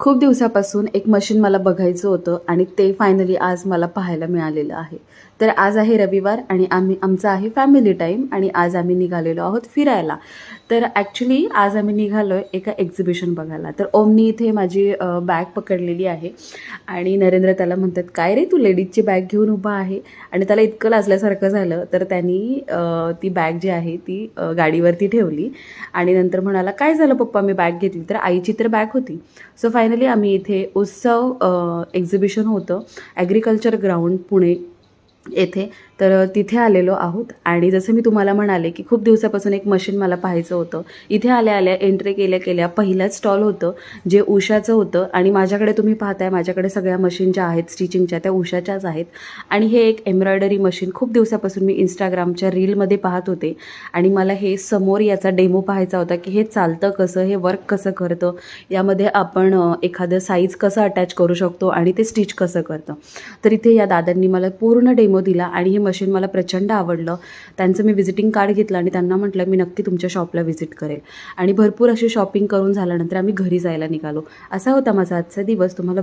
खूप दिवसापासून एक मशीन मला बघायचं होतं आणि ते फायनली आज मला पाहायला मिळालेलं आहे. तर आज आहे रविवार आणि आम्ही आमचा आहे फॅमिली टाईम आणि आज आम्ही निघालेलो आहोत फिरायला. तर ॲक्च्युली आज आम्ही निघालो आहे एका एक्झिबिशन बघायला. तर ओमनी इथे माझी बॅग पकडलेली आहे आणि नरेंद्र त्याला म्हणतात काय रे तू लेडीजची बॅग घेऊन उभा आहे? आणि त्याला इतकं लाजल्यासारखं झालं तर त्यांनी ती बॅग जी आहे ती गाडीवरती ठेवली आणि नंतर म्हणाला काय झालं पप्पा? मी बॅग घेतली. तर आईची तर बॅग होती. सो फाय फायनली आम्ही इथे उत्सव एक्झिबिशन होतं. ॲग्रिकल्चर ग्राउंड पुणे येथे. तर तिथे आलेलो आहोत. आणि जसं मी तुम्हाला म्हणाले की खूप दिवसापासून एक मशीन मला पाहायचं होतं. इथे आल्या आल्या एंट्री केल्या केल्या पहिलंच स्टॉल होतं जे उषाचं होतं. आणि माझ्याकडे तुम्ही पाहताय माझ्याकडे सगळ्या मशीन ज्या आहेत स्टिचिंगच्या त्या उषाच्याच आहेत. आणि हे एक एम्ब्रॉयडरी मशीन खूप दिवसापासून मी इंस्टाग्रामच्या रीलमध्ये पाहत होते. आणि मला हे समोर याचा डेमो पाहायचा होता की हे चालतं कसं हे वर्क कसं करतं. यामध्ये आपण एखादं साईज कसं अटॅच करू शकतो आणि ते स्टिच कसं करतं. तर इथे या दादांनी मला पूर्ण डेमो दिला आणि हे मशीन मला प्रचंड आवडलं. त्यांचं मी व्हिजिटिंग कार्ड घेतलं आणि त्यांना म्हटलं मी नक्की तुमच्या शॉपला व्हिजिट करेल. आणि भरपूर अशी शॉपिंग करून झाल्यानंतर आम्ही घरी जायला निघालो. असा होता माझा आजचा दिवस. तुम्हाला